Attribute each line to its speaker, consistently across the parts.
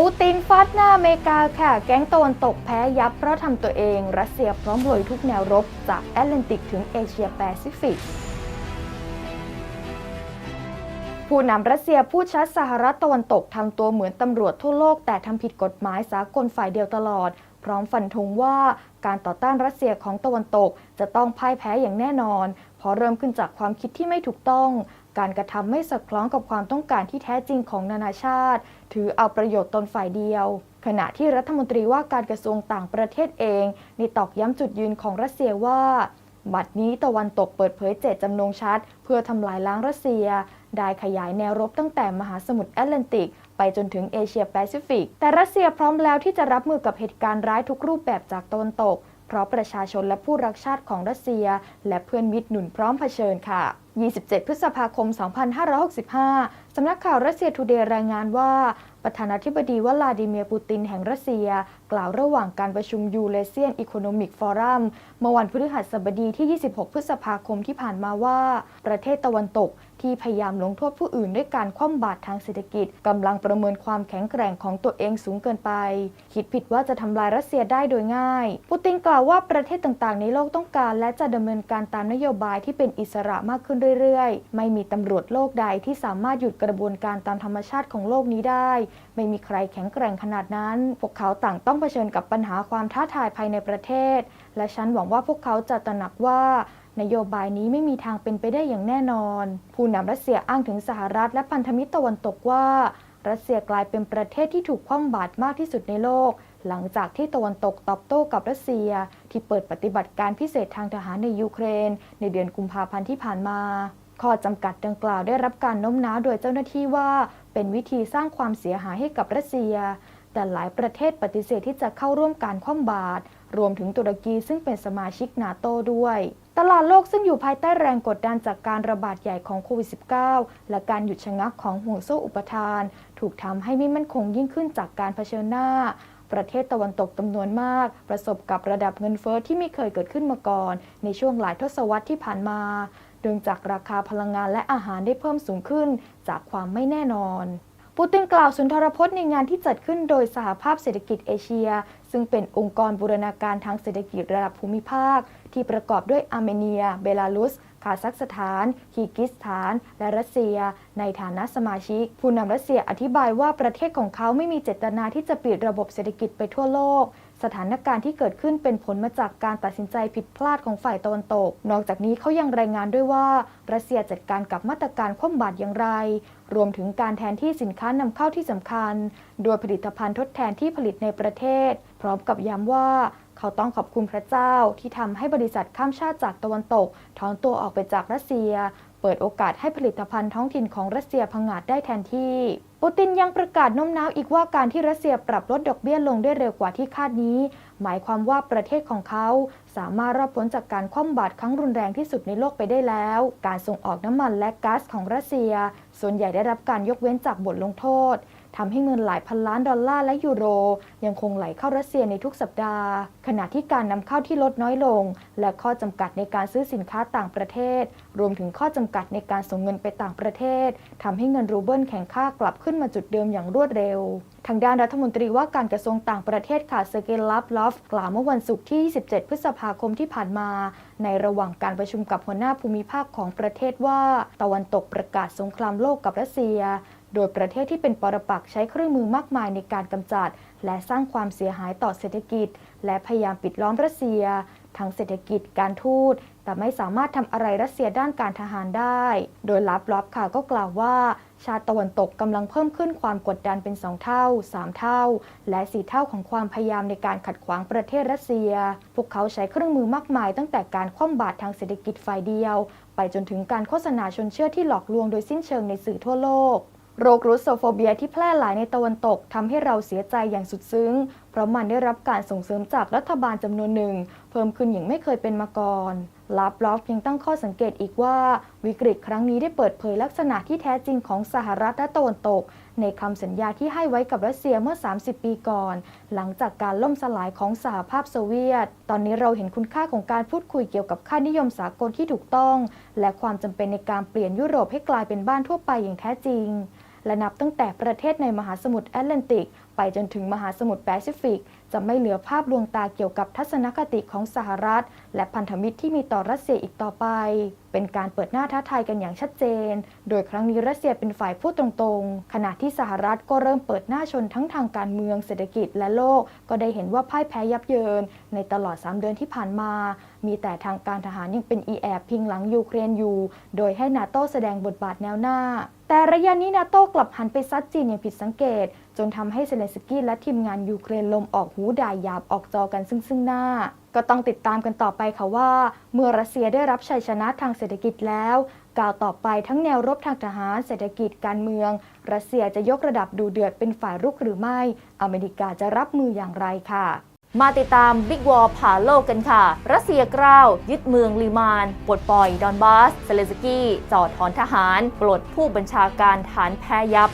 Speaker 1: ปูตินฟาดหน้าอเมริกาค่ะ แก๊งตะวันตกแพ้ยับเพราะทำตัวเอง รัสเซียพร้อมลุยทุกแนวรบจากแอตแลนติกถึงเอเชียแปซิฟิก ผู้นำรัสเซียพูดชัดสหรัฐตะวันตกทำตัวเหมือนตำรวจทั่วโลก แต่ทำผิดกฎหมายสากลฝ่ายเดียวตลอด พร้อมฟันธงว่าการต่อต้านรัสเซียของตะวันตก จะต้องพ่ายแพ้อย่างแน่นอนเพราะเริ่มขึ้นจากความคิดที่ไม่ถูกต้อง การกระทำไม่สอดคล้องกับความต้องการที่แท้จริงของนานาชาติ ถือเอาประโยชน์ตนฝ่ายเดียว ขณะที่รัฐมนตรีว่าการกระทรวงต่างประเทศเองได้ตอกย้ำจุดยืนของรัสเซียว่า บัดนี้ตะวันตกเปิดเผยเจตจำนงชัด เพื่อทำลายล้างรัสเซีย ได้ขยายแนวรบตั้งแต่มหาสมุทรแอตแลนติก ไปจนถึงเอเชียแปซิฟิก แต่รัสเซียพร้อมแล้วที่จะรับมือกับเหตุการณ์ร้ายทุกรูปแบบจากตะวันตกเพราะประชาชนและผู้รักชาติของรัสเซีย และเพื่อนมิตรหนุนพร้อมเผชิญค่ะ 27 พฤษภาคม 2565 สำนักข่าวรัสเซียทูเดย์รายงานว่าประธานาธิบดีวลาดิเมียร์ปูตินแห่งรัสเซียกล่าวระหว่างการประชุมยูเรเซียนอีโคโนมิกฟอรัมเมื่อวันพฤหัสบดีที่ 26 พฤษภาคมที่ผ่านมาว่า ประเทศตะวันตกที่พยายามลงโทษผู้อื่นด้วยการคว่ำบาตรทางเศรษฐกิจกำลังประเมินความแข็งแกร่งของตัวเองสูงเกินไป คิดผิดว่าจะทำลายรัสเซียได้โดยง่าย ปูตินกล่าวว่าประเทศต่างๆ ในโลกต้องการ และจะดำเนินการตามนโยบายที่เป็นอิสระมากขึ้นเรื่อยๆ ไม่มีตำรวจโลกใดที่สามารถหยุดกระบวนการตามธรรมชาติของโลกนี้ได้ ไม่มีใครแข็งแกร่งขนาดนั้น พวกเขาต่างต้องเผชิญกับปัญหาความท้าทายภายในประเทศ และฉันหวังว่าพวกเขาจะตระหนักว่านโยบายนี้ไม่มีทางเป็นไปได้อย่างแน่นอน ผู้นำรัสเซียอ้างถึงสหรัฐและพันธมิตรตะวันตกว่า รัสเซียกลายเป็นประเทศที่ถูกคว่ำบาตรมากที่สุดในโลก หลังจากที่ตะวันตกตอบโต้กับรัสเซีย ที่เปิดปฏิบัติการพิเศษทางทหารในยูเครน ในเดือนกุมภาพันธ์ที่ผ่านมา ข้อจำกัดดังกล่าวได้รับการโน้มน้าวโดยเจ้าหน้าที่ว่า เป็นวิธีสร้างความเสียหายให้กับรัสเซีย แต่หลายประเทศปฏิเสธที่จะเข้าร่วมการคว่ำบาตรรวมถึงตุรกีซึ่งเป็นสมาชิกนาโตด้วย ตลาดโลกซึ่งอยู่ภายใต้แรงกดดันจากการระบาดใหญ่ของโควิด -19 และการหยุดชะงักของห่วงโซ่อุปทาน ถูกทำให้ไม่มั่นคงยิ่งขึ้นจากการเผชิญหน้า ประเทศตะวันตกจำนวนมาก ประสบกับระดับเงินเฟอ้อที่ไม่เคยเกิดขึ้นมาก่อน ในช่วงหลายทศวรรษที่ผ่านมา เนื่องจากราคาพลังงานและอาหารได้เพิ่มสูงขึ้นจากความไม่แน่นอน ปูตินกล่าวสุนทรพจน์ในงานที่จัดขึ้นโดยสหภาพเศรษฐกิจเอเชีย ซึ่งเป็นองค์กรบูรณาการทางเศรษฐกิจระดับภูมิภาค ที่ประกอบด้วยอาร์เมเนีย เบลารุสคาซัคสถานคีร์กิสถาน และรัสเซีย ในฐานะสมาชิก ผู้นำรัสเซียอธิบายว่าประเทศของเขาไม่มีเจตนาที่จะปิดระบบเศรษฐกิจไปทั่วโลก สถานการณ์ที่เกิดขึ้นเป็นผลมาจากการตัดสินใจผิดพลาดของฝ่ายตะวันตก นอกจากนี้เขายังรายงานด้วยว่ารัสเซียจัดการกับมาตรการคว่ำบาตรอย่างไร รวมถึงการแทนที่สินค้านำเข้าที่สำคัญ โดยผลิตภัณฑ์ทดแทนที่ผลิตในประเทศ พร้อมกับย้ำว่าเขาต้องขอบคุณพระเจ้าที่ทำให้บริษัทข้ามชาติจากตะวันตก ถอนตัวออกไปจากรัสเซีย เปิดโอกาสให้ผลิตภัณฑ์ท้องถิ่นของรัสเซียพังงาดได้แทนที่ ปูตินยังประกาศโน้มน้าวอีกว่าการที่รัสเซียปรับลดดอกเบี้ยลงได้เร็วกว่าที่คาดนี้ หมายความว่าประเทศของเขาสามารถรอดพ้นจากการคว่ำบาตรครั้งรุนแรงที่สุดในโลกไปได้แล้ว การส่งออกน้ำมันและก๊าซของรัสเซีย ส่วนใหญ่ได้รับการยกเว้นจากบทลงโทษ ทำให้เงินหลายพันล้านดอลลาร์และยูโร ยังคงไหลเข้ารัสเซียในทุกสัปดาห์ ขณะที่การนำเข้าที่ลดน้อยลง และข้อจำกัดในการซื้อสินค้าต่างประเทศ รวมถึงข้อจำกัดในการส่งเงินไปต่างประเทศทำให้เงินรูเบิลแข็งค่ากลับขึ้นมาจุดเดิมอย่างรวดเร็วทางด้านรัฐมนตรีว่าการกระทรวงต่างประเทศค่ะเซอร์เกย์ลัฟลอฟกล่าวเมื่อวันศุกร์ที่ 27 พฤษภาคมที่ผ่านมา ในระหว่างการประชุมกับหัวหน้าภูมิภาคของประเทศว่า ตะวันตกประกาศสงครามโลกกับรัสเซีย โดยประเทศที่เป็นปรปักษ์ใช้เครื่องมือมากมายในการกำจัด และสร้างความเสียหายต่อเศรษฐกิจ และพยายามปิดล้อมรัสเซีย ทั้งเศรษฐกิจการทูต แต่ไม่สามารถทำอะไรรัสเซียด้านการทหารได้ โดยลับลอบค่ะก็กล่าวว่า ชาติตะวันตกกำลังเพิ่มขึ้นความกดดันเป็น 2 เท่า 3 เท่า และ 4 เท่าของความพยายามในการขัดขวางประเทศรัสเซีย พวกเขาใช้เครื่องมือมากมาย ตั้งแต่การคว่ำบาตรทางเศรษฐกิจฝ่ายเดียว ไปจนถึงการโฆษณาชนเชื่อที่หลอกลวงโดยสิ้นเชิงในสื่อทั่วโลก โรครุสโซโฟเบียที่แพร่หลายในตะวันตกทำให้เราเสียใจอย่างสุดซึ้ง เพราะมันได้รับการส่งเสริมจากรัฐบาลจำนวนหนึ่ง เพิ่มขึ้นอย่างไม่เคยเป็นมาก่อนลาบลอฟยังตั้งข้อสังเกตอีกว่า วิกฤตครั้งนี้ได้เปิดเผยลักษณะที่แท้จริงของสหรัฐและตะวันตก ในคำสัญญาที่ให้ไว้กับรัสเซียเมื่อ 30 ปีก่อน หลังจากการล่มสลายของสหภาพโซเวียต ตอนนี้เราเห็นคุณค่าของการพูดคุยเกี่ยวกับค่านิยมสากลที่ถูกต้อง และความจำเป็นในการเปลี่ยนยุโรปให้กลายเป็นบ้านทั่วไปอย่างแท้จริง และนับตั้งแต่ประเทศในมหาสมุทรแอตแลนติก ไปจนถึงมหาสมุทรแปซิฟิก จะไม่เหลือภาพลวงตาเกี่ยวกับทัศนคติของสหรัฐ และพันธมิตรที่มีต่อรัสเซียอีกต่อไป เป็นการเปิดหน้าท้าทายกันอย่างชัดเจน โดยครั้งนี้รัสเซียเป็นฝ่ายพูดตรงๆ ขณะที่สหรัฐก็เริ่มเปิดหน้าชนทั้งทางการเมืองเศรษฐกิจและโลก ก็ได้เห็นว่าพ่ายแพ้ยับเยิน ในตลอด 3 เดือนที่ผ่านมา มีแต่ทางการทหารยังเป็นอีแอบพิงหลังยูเครนอยู่ โดยให้นาโตแสดงบทบาทแนวหน้า แต่ระยะนี้นาโต้กลับหันไปซัดจีนอย่างผิดสังเกต จนทำให้เซเลสกี้และทีมงานยูเครนลมออกหูด่ายหยาบออกจอกันซึ่งซึ่งหน้า ก็ต้องติดตามกันต่อไปค่ะว่า เมื่อรัสเซียได้รับชัยชนะทางเศรษฐกิจแล้วกล่าวต่อไปทั้งแนวรบทางทหารเศรษฐกิจการเมือง รัสเซียจะยกระดับดูเดือดเป็นฝ่ายรุกหรือไม่ อเมริกาจะรับมืออย่างไรค่ะ
Speaker 2: มาติดตามบิ๊กวอลผ่าโลกกันค่ะ รัสเซียกล้าว ยึดเมืองลีมาน ปลดปล่อยดอนบาสเซเลสกี้จอดถอนทหาร ปลดผู้บัญชาการฐานแพ้ยับ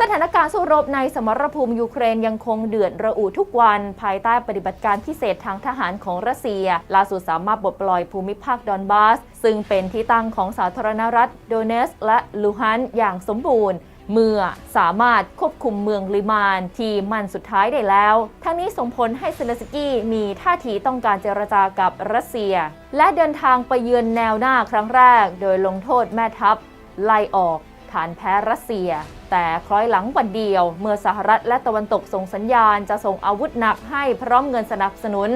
Speaker 2: สถานการณ์สู้รบในสมรภูมิยูเครนยังคงเดือดระอุทุกวัน ภายใต้ปฏิบัติการพิเศษทางทหารของรัสเซีย ล่าสุดสามารถปลดปล่อยภูมิภาคดอนบาส ซึ่งเป็นที่ตั้งของสาธารณรัฐโดเนสและลูฮันอย่างสมบูรณ์ เมื่อสามารถควบคุมเมืองลิมานที่มันสุดท้ายได้แล้ว ทั้งนี้ส่งผลให้เซเลสกี้มีท่าทีต้องการเจรจากับรัสเซีย และเดินทางไปเยือนแนวหน้าครั้งแรก โดยลงโทษแม่ทัพ ไล่ออกฐานแพ้รัสเซีย แต่คล้อยหลังวันเดียว เมื่อสหรัฐและตะวันตกส่งสัญญาณจะส่งอาวุธหนักให้พร้อมเงินสนับสนุน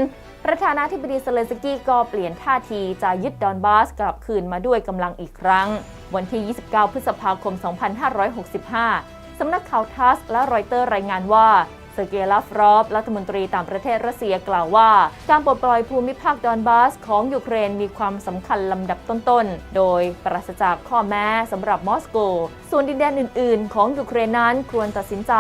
Speaker 2: ประธานาธิบดีเซเลนสกี้ก็เปลี่ยนท่าทีจะยึดดอนบาสกลับคืนมาด้วยกำลังอีกครั้ง วันที่ 29 พฤษภาคม 2565 สำนักข่าวทัสและรอยเตอร์รายงานว่าเซอร์เกย์ลาฟรอฟรัฐมนตรีต่างประเทศรัสเซียกล่าวว่า การปลดปล่อยภูมิภาคดอนบาสของยูเครนมีความสำคัญลำดับต้นๆ โดยปราศจากข้อแม้สำหรับมอสโก ส่วนดินแดนอื่นๆ ของยูเครนนั้นควรตัดสินใจ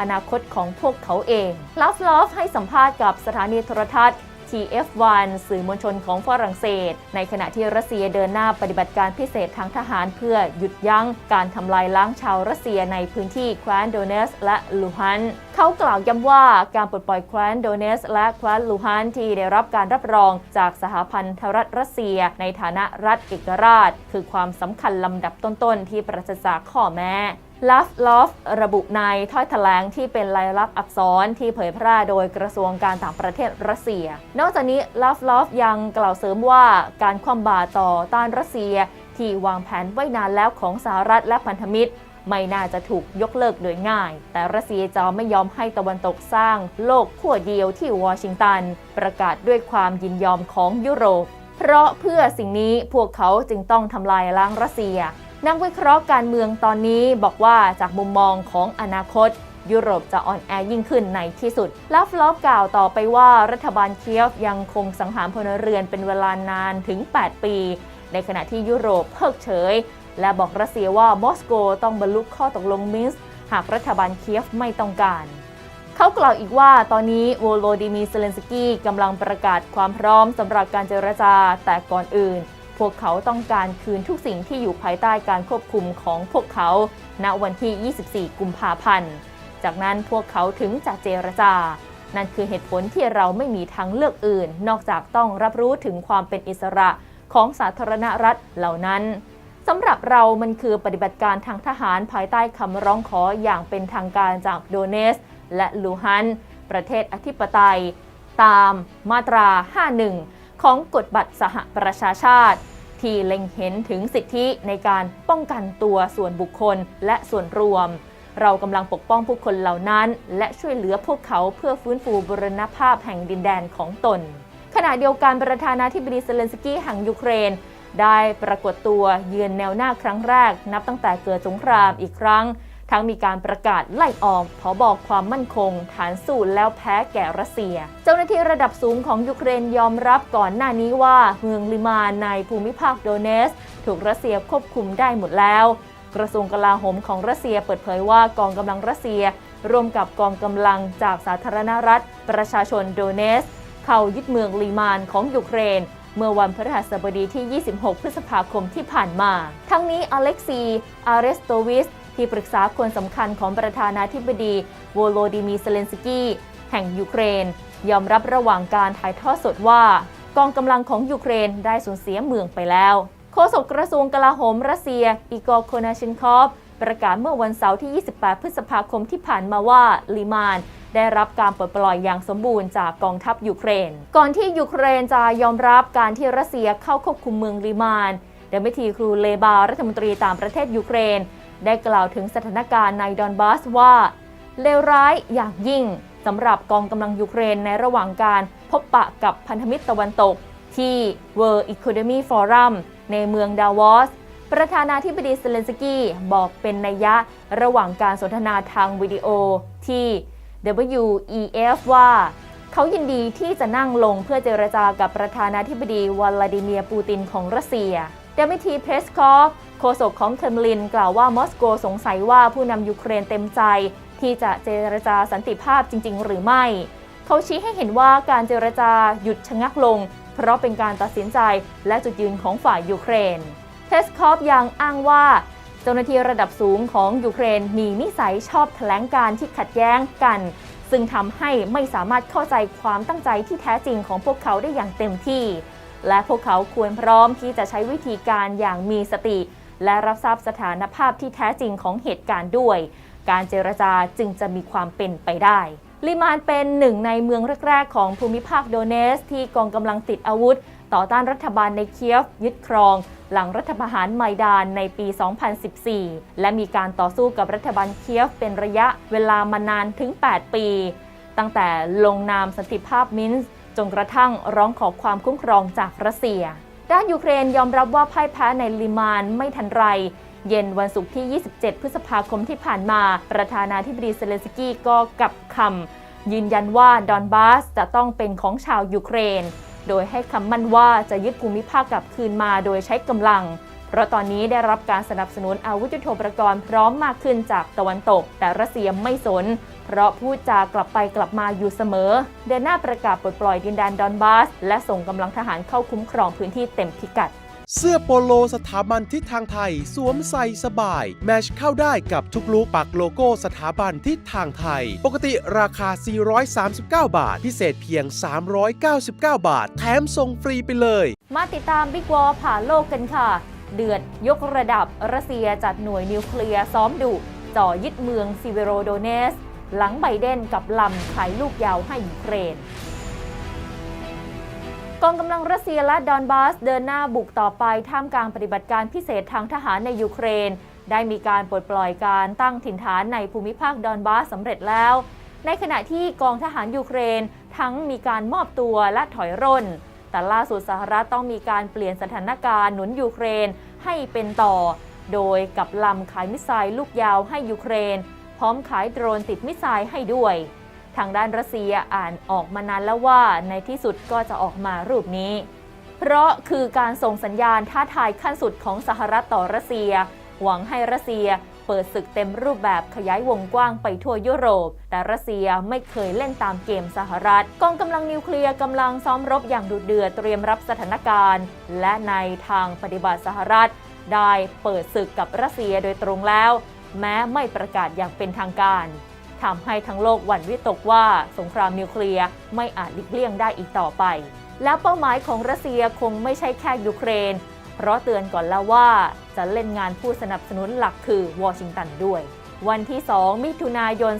Speaker 2: อนาคตของพวกเขาเองลาฟลอฟให้สัมภาษณ์กับสถานีโทรทัศน์ TF1 สื่อมวลชนของฝรั่งเศส ในขณะที่รัสเซียเดินหน้าปฏิบัติการพิเศษทางทหารเพื่อหยุดยั้งการทำลายล้างชาวรัสเซียในพื้นที่แคว้นโดเนสและลูฮัน เขากล่าวย้ำว่าการปลดปล่อยแคว้นโดเนสและแคว้นลูฮันที่ได้รับการรับรองจากสหพันธรัฐรัสเซีย ในฐานะรัฐเอกราช คือความสำคัญลำดับต้นๆ ที่ปราศจากข้อแม้ ลาฟลอฟระบุในถ้อยแถลงที่เป็นลายลักษณ์อักษรที่เผยแพร่โดยกระทรวงการต่างประเทศรัสเซีย นอกจากนี้ลาฟลอฟยังกล่าวเสริมว่าการคว่ำบาตรต่อต้านรัสเซีย ที่วางแผนไว้นานแล้วของสหรัฐและพันธมิตร ไม่น่าจะถูกยกเลิกโดยง่าย แต่รัสเซียจะไม่ยอมให้ตะวันตกสร้างโลกขั้วเดียวที่วอชิงตัน ประกาศด้วยความยินยอมของยุโรป เพราะเพื่อสิ่งนี้พวกเขาจึงต้องทำลายล้างรัสเซีย นักวิเคราะห์การเมืองตอนนี้บอกว่าจากมุมมองของอนาคต ยุโรปจะอ่อนแอยิ่งขึ้นในที่สุดลาฟลอฟกล่าวต่อไปว่ารัฐบาลเคียฟยังคงสังหารพลเรือนเป็นเวลานานถึง 8 ปี ในขณะที่ยุโรปเพิกเฉย และบอกรัสเซียว่ามอสโกต้องบรรลุข้อตกลงมินส์หากรัฐบาลเคียฟไม่ต้องการเขากล่าวอีกว่าตอนนี้โวโลดิมีเซเลนสกี้กำลังประกาศความพร้อมสำหรับการเจรจาแต่ก่อนอื่น พวกเขาต้องการคืนทุกสิ่งที่อยู่ภายใต้การควบคุมของพวกเขา ณ วันที่ 24 กุมภาพันธ์ จากนั้นพวกเขาถึงจะเจรจา นั่นคือเหตุผลที่เราไม่มีทางเลือกอื่น นอกจากต้องรับรู้ถึงความเป็นอิสระของสาธารณรัฐเหล่านั้นสำหรับเรามันคือปฏิบัติการทางทหารภายใต้คำร้องขออย่างเป็นทางการจากโดเนส และลูฮัน ประเทศอธิปไตย ตามมาตรา 51 ของกฎบัตรสหประชาชาติ ที่เล็งเห็นถึงสิทธิในการป้องกันตัวส่วนบุคคลและส่วนรวม เรากำลังปกป้องผู้คนเหล่านั้น และช่วยเหลือพวกเขาเพื่อฟื้นฟูบุรณภาพแห่งดินแดนของตน ขณะเดียวกันประธานาธิบดีเซเลนสกี้แห่งยูเครน ได้ปรากฏตัวเยือนแนวหน้าครั้งแรก นับตั้งแต่เกิดสงครามอีกครั้ง ทั้งมีการประกาศไล่ออกผอบอกความมั่นคง ฐานสู้แล้วแพ้แก่รัสเซีย เจ้าหน้าที่ระดับสูงของยูเครนยอมรับก่อนหน้านี้ว่าเมืองลิมานในภูมิภาคโดเนส ถูกรัสเซียควบคุมได้หมดแล้ว กระทรวงกลาโหมของรัสเซียเปิดเผยว่ากองกำลังรัสเซีย ร่วมกับกองกำลังจากสาธารณรัฐ ประชาชนโดเนส เข้ายึดเมืองลีมานของยูเครนเมื่อวันพฤหัสบดีที่ 26 พฤษภาคมที่ผ่านมา ทั้งนี้อเล็กซีอาร์เรสโตวิส ที่ปรึกษาคนสำคัญของประธานาธิบดีโวโลดิมีเซเลนสกี้แห่งยูเครน ยอมรับระหว่างการถ่ายทอดสดว่า กองกำลังของยูเครนได้สูญเสียเมืองไปแล้วโฆษกกระทรวงกลาโหมรัสเซีย อีกอร์โคนาชินคอฟประกาศเมื่อวันเสาร์ที่ 28 พฤษภาคมที่ผ่านมาว่าลิมาน ได้รับการปลดปล่อยอย่างสมบูรณ์จากกองทัพยูเครน ก่อนที่ยูเครนจะยอมรับการที่รัสเซียเข้าควบคุมเมืองลิมานเดมิทีครูเลบารัฐมนตรีต่างประเทศยูเครน ได้กล่าวถึงสถานการณ์ในดอนบาสว่า เลวร้ายอย่างยิ่งสำหรับกองกำลังยูเครนในระหว่างการพบปะกับพันธมิตรตะวันตก ที่ World Economy Forum ในเมืองดาวอส ประธานาธิบดีเซเลนสกี้บอกเป็นนัยยะระหว่างการสนทนาทางวิดีโอที่ WEF ว่า เขายินดีที่จะนั่งลงเพื่อเจรจากับประธานาธิบดีวลาดิเมียร์ปูตินของรัสเซียเดมิทีเพสคอฟ โฆษกของเครมลินกล่าวว่ามอสโกสงสัยว่าผู้นำยูเครนเต็มใจ ที่จะเจรจาสันติภาพจริง ๆ หรือไม่ เขาชี้ให้เห็นว่าการเจรจาหยุดชะงักลง เพราะเป็นการตัดสินใจและจุดยืนของฝ่ายยูเครน เทสคอฟยังอ้างว่า เจ้าหน้าที่ระดับสูงของยูเครนมีนิสัยชอบแถลงการที่ขัดแย้งกัน ซึ่งทำให้ไม่สามารถเข้าใจความตั้งใจที่แท้จริงของพวกเขาได้อย่างเต็มที่ และพวกเขาควรพร้อมที่จะใช้วิธีการอย่างมีสติ และรับทราบสถานภาพที่แท้จริงของเหตุการณ์ด้วย การเจรจาจึงจะมีความเป็นไปได้ลิมานเป็นหนึ่งในเมืองแรก ๆ ของภูมิภาคโดเนส ที่กองกำลังติดอาวุธ ต่อต้านรัฐบาลในเคียฟยึดครอง หลังรัฐประหารไมดานในปี 2014 และมีการต่อสู้กับรัฐบาลเคียฟเป็นระยะเวลามานานถึง 8 ปี ตั้งแต่ลงนามสันติภาพมินส์จนกระทั่งร้องขอความคุ้มครองจากรัสเซีย ด้านยูเครนยอมรับว่าพ่ายแพ้ในลิมานไม่ทันไร เย็นวันศุกร์ที่ 27 พฤษภาคมที่ผ่านมา ประธานาธิบดีเซเลนสกี้ก็กลับคำยืนยันว่าดอนบาสจะต้องเป็นของชาวยูเครน โดยให้คำมั่นว่าจะยึดภูมิภาคกลับคืนมาโดยใช้กำลัง เพราะตอนนี้ได้รับการสนับสนุนอาวุธยุทโธปกรณ์พร้อมมากขึ้นจากตะวันตก แต่รัสเซียไม่สน เพราะพูดจากลับไปกลับมาอยู่เสมอ เดินหน้าประกาศปลดปล่อยดินแดนดอนบาส และส่งกำลังทหารเข้าคุ้มครองพื้นที่เต็มพิกัด
Speaker 3: เสื้อโปโลสถาบันทิศทางไทย สวมใส่สบาย แมชเข้าได้กับทุกลุกปักโลโก้สถาบันทิศทางไทย ปกติราคา 439 บาท พิเศษเพียง 399 บาท แถมส่งฟรีไปเลย
Speaker 2: มาติดตามบิ๊กวอลผ่านโลกกันค่ะ เดือด ยกระดับรัสเซียจัดหน่วยนิวเคลียร์ซ้อมดุจ่อยึดเมืองซิเวโรโดเนส หลังไบเดนกับลำขายลูกยาวให้ยูเครนกองกำลังรัสเซียและดอนบาสเดินหน้าบุกต่อไปท่ามกลางปฏิบัติการพิเศษทางทหารในยูเครน ได้มีการปลดปล่อยการตั้งถิ่นฐานในภูมิภาคดอนบาสสำเร็จแล้ว ในขณะที่กองทหารยูเครนทั้งมีการมอบตัวและถอยร่น แต่ล่าสุดสหรัฐต้องมีการเปลี่ยนสถานการณ์หนุนยูเครนให้เป็นต่อ โดยกับลำขายมิสไซล์ลูกยาวให้ยูเครน พร้อมขายโดรนติดมิสไซล์ให้ด้วย ทางด้านรัสเซียอ่านออกมานานแล้วว่าในที่สุดก็จะออกมารูปนี้ เพราะคือการส่งสัญญาณท้าทายขั้นสุดของสหรัฐต่อรัสเซีย หวังให้รัสเซีย เปิดศึกเต็มรูปแบบขยายวงกว้างไปทั่วยุโรป แต่รัสเซียไม่เคยเล่นตามเกมสหรัฐ กองกำลังนิวเคลียร์กำลังซ้อมรบอย่างดุเดือดเตรียมรับสถานการณ์ และในทางปฏิบัติสหรัฐ ได้เปิดศึกกับรัสเซียโดยตรงแล้ว แม้ไม่ประกาศอย่างเป็นทางการทำให้ทั้งโลกหวั่นวิตกว่าสงครามนิวเคลียร์ไม่อาจหลีกเลี่ยงได้อีกต่อไป แล้วเป้าหมายของรัสเซียคงไม่ใช่แค่ยูเครน เพราะเตือนก่อนแล้วว่าจะเล่นงานผู้สนับสนุนหลักคือวอชิงตันด้วย วันที่ 2 มิถุนายน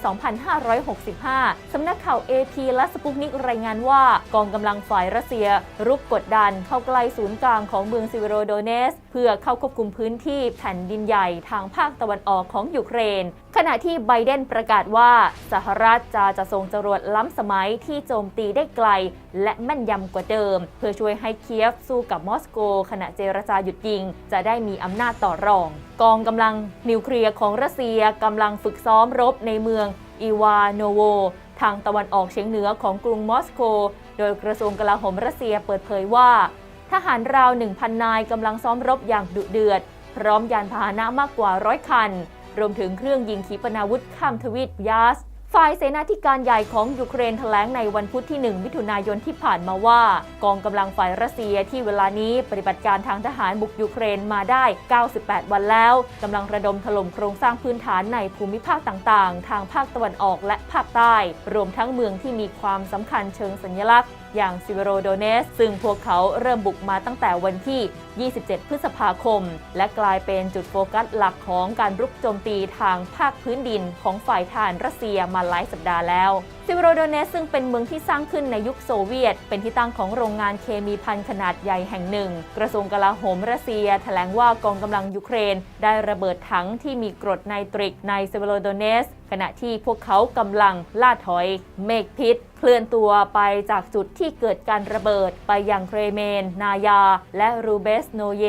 Speaker 2: 2565 สำนักข่าว AP และสปุกนิกรายงานว่ากองกำลังฝ่ายรัสเซีย รุกกดดันเข้าใกล้ศูนย์กลางของเมืองซิเวโรโดเนส เพื่อเข้าควบคุมพื้นที่แผ่นดินใหญ่ทางภาคตะวันออกของยูเครน ขณะที่ไบเดนประกาศว่าสหรัฐจะจะส่งจรวดล้ำสมัยที่โจมตีได้ไกล และแม่นยำกว่าเดิม เพื่อช่วยให้เคียฟสู้กับมอสโก ขณะเจรจาหยุดยิง จะได้มีอำนาจต่อรอง กองกำลังนิวเคลียร์ของรัสเซียกำำลังฝึกซ้อมรบในเมืองอีวาโนโว ทางตะวันออกเฉียงเหนือของกรุงมอสโก โดยกระทรวงกลาโหมรัสเซียเปิดเผยว่า ทหารราว 1,000 นายกำลังซ้อมรบอย่างดุเดือด พร้อมยานพาหนะมากกว่าร้อยคัน รวมถึงเครื่องยิงขีปนาวุธข้ามทวีปยาส ฝ่ายเสนาธิการใหญ่ของยูเครนแถลงในวันพุธที่ 1 มิถุนายนที่ผ่านมาว่า กองกำลังฝ่ายรัสเซียที่เวลานี้ปฏิบัติการทางทหารบุกยูเครนมาได้ 98 วันแล้วกำลังระดมถล่มโครงสร้างพื้นฐานในภูมิภาคต่างๆ ทางภาคตะวันออกและภาคใต้ รวมทั้งเมืองที่มีความสำคัญเชิงสัญลักษณ์ อย่างซิเวโรโดเนส ซึ่งพวกเขาเริ่มบุกมาตั้งแต่วันที่ 27 พฤษภาคม และกลายเป็นจุดโฟกัสหลักของการรุกโจมตีทางภาคพื้นดินของฝ่ายทหารรัสเซียมาหลายสัปดาห์แล้วซิเวโรโดเนสซึ่งเป็นเมืองที่สร้างขึ้นในยุคโซเวียต เป็นที่ตั้งของโรงงานเคมีพันขนาดใหญ่แห่งหนึ่ง กระทรวงกลาโหมรัสเซีย แถลงว่ากองกำลังยูเครน ได้ระเบิดถังที่มีกรดไนตริกในซิเวโรโดเนส ขณะที่พวกเขากำลังล่าถอย เมกพิษ เคลื่อนตัวไปจากจุดที่เกิดการระเบิดไปยังเครเมน นายา และรูเบสโนเย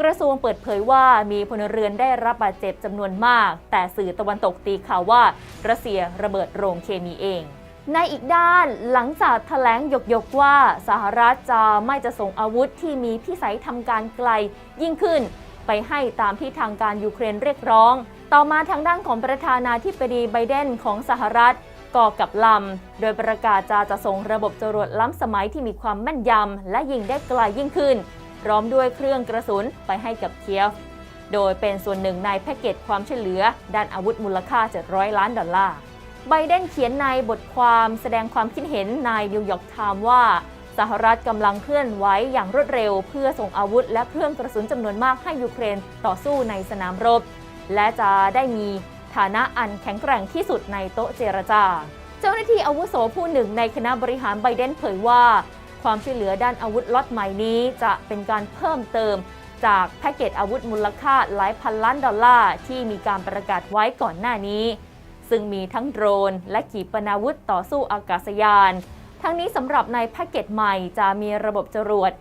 Speaker 2: กระทรวงเปิดเผยว่ามีพลเรือนได้รับบาดเจ็บจำนวนมาก แต่สื่อตะวันตกตีข่าวว่ารัสเซียระเบิดโรงเคมีเองในอีกด้านหลังจากแถลงหยกๆว่าสหรัฐจะไม่จะส่งอาวุธที่มีพิสัยทำการไกลยิ่งขึ้น ไปให้ตามที่ทางการยูเครนเรียกร้อง ต่อมาทางด้านของประธานาธิบดีไบเดนของสหรัฐก่อกับลำ โดยประกาศจะจะส่งระบบจรวดล้ำสมัยที่มีความแม่นยำและยิงได้ไกลยิ่งขึ้น พร้อมด้วยเครื่องกระสุนไปให้กับเคียฟ โดยเป็นส่วนหนึ่งในแพ็กเกจความช่วยเหลือ ด้านอาวุธมูลค่า 700 ล้านดอลลาร์ ไบเดนเขียนในบทความแสดงความคิดเห็นในนิวยอร์กไทม์ว่า สหรัฐกำลังเคลื่อนไหวอย่างรวดเร็ว เพื่อส่งอาวุธและเครื่องกระสุนจำนวนมากให้ยูเครนต่อสู้ในสนามรบ และจะได้มีฐานะอันแข็งแกร่งที่สุดในโต๊ะเจรจา เจ้าหน้าที่อาวุโสผู้หนึ่งในคณะบริหารไบเดนเผยว่า ความช่วยเหลือด้านอาวุธล็อตใหม่นี้จะเป็นการเพิ่มเติม จากแพ็กเกจอาวุธมูลค่าหลายพันล้านดอลลาร์ที่มีการประกาศไว้ก่อนหน้านี้ ซึ่งมีทั้งโดรน และขีปนาวุธต่อสู้อากาศยาน ทั้งนี้สำหรับในแพ็กเกจใหม่จะมีระบบจรวด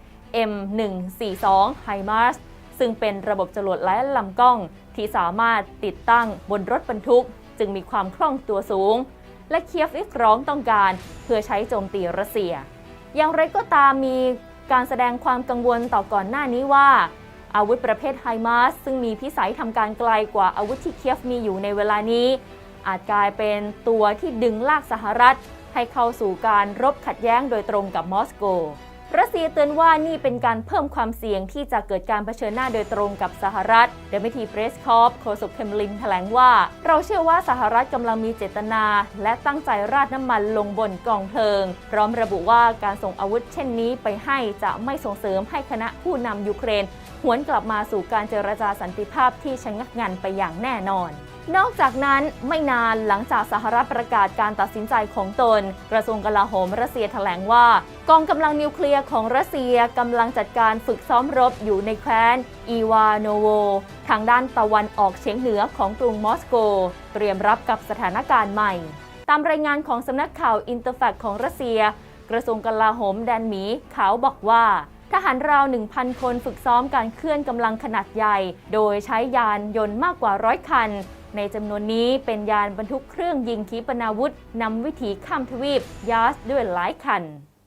Speaker 2: M142 HIMARS ซึ่งเป็นระบบจรวดไร้ลำกล้อง ที่สามารถติดตั้งบนรถบรรทุก จึงมีความคล่องตัวสูง และเคียฟเรียกร้องต้องการ เพื่อใช้โจมตีรัสเซีย อย่างไรก็ตามมีการแสดงความกังวลต่อก่อนหน้านี้ว่า อาวุธประเภทไฮมาสซึ่งมีพิสัยทำการไกลกว่าอาวุธที่เคียฟมีอยู่ในเวลานี้ อาจกลายเป็นตัวที่ดึงลากสหรัฐ ให้เข้าสู่การรบขัดแย้งโดยตรงกับมอสโก รัสเซียเตือนว่านี่เป็นการเพิ่มความเสี่ยงที่จะเกิดการเผชิญหน้าโดยตรงกับสหรัฐเดมิทีเบรสคอปโฆษกเคมลินแถลงว่า เราเชื่อว่าสหรัฐกำลังมีเจตนา และตั้งใจราดน้ำมันลงบนกองเพลิง พร้อมระบุว่าการส่งอาวุธเช่นนี้ไปให้จะไม่ส่งเสริมให้คณะผู้นำยูเครน หวนกลับมาสู่การเจรจาสันติภาพที่ชะงักงันไปอย่างแน่นอน นอกจากนั้นไม่นานหลังจากสหรัฐประกาศการตัดสินใจของตน กระทรวงกลาโหมรัสเซียแถลงว่า กองกำลังนิวเคลียร์ของรัสเซียกำลังจัดการฝึกซ้อมรบอยู่ในแคว้น อีวาโนโว ทางด้านตะวันออกเฉียงเหนือของกรุงมอสโก เตรียมรับกับสถานการณ์ใหม่ ตามรายงานของสำนักข่าวอินเตอร์แฟกของรัสเซีย กระทรวงกลาโหมแดนหมีเขาบอกว่า ทหารราว 1,000 คนฝึกซ้อมการเคลื่อนกำลังขนาดใหญ่ โดยใช้ยานยนต์มากกว่าร้อยคัน ในจำนวนนี้เป็นยานบรรทุกเครื่องยิงขีปนาวุธนำวิถีข้ามทวีปยาสด้วยหลายคัน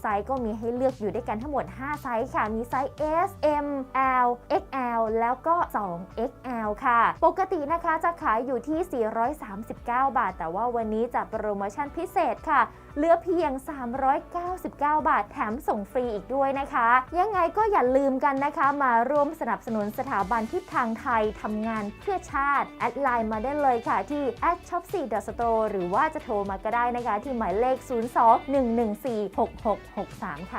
Speaker 2: ไซส์ก็มีให้เลือกอยู่ด้วยกันทั้งหมด 5 ไซส์ค่ะ มีไซส์ S M L XL แล้วก็ 2XL ค่ะ ปกตินะคะจะขายอยู่ที่ 439 บาท แต่ว่าวันนี้จัดโปรโมชั่นพิเศษค่ะ เหลือเพียง 399 บาทแถมส่งฟรีอีกด้วยนะคะ ยังไงก็อย่าลืมกันนะคะ มาร่วมสนับสนุนสถาบันทิศทางไทยทำงานเพื่อชาติ แอดไลน์มาได้เลยค่ะที่ at shop 4 store หรือว่าจะโทรมาก็ได้นะคะ ที่หมายเลข 02 114 6663 ค่ะ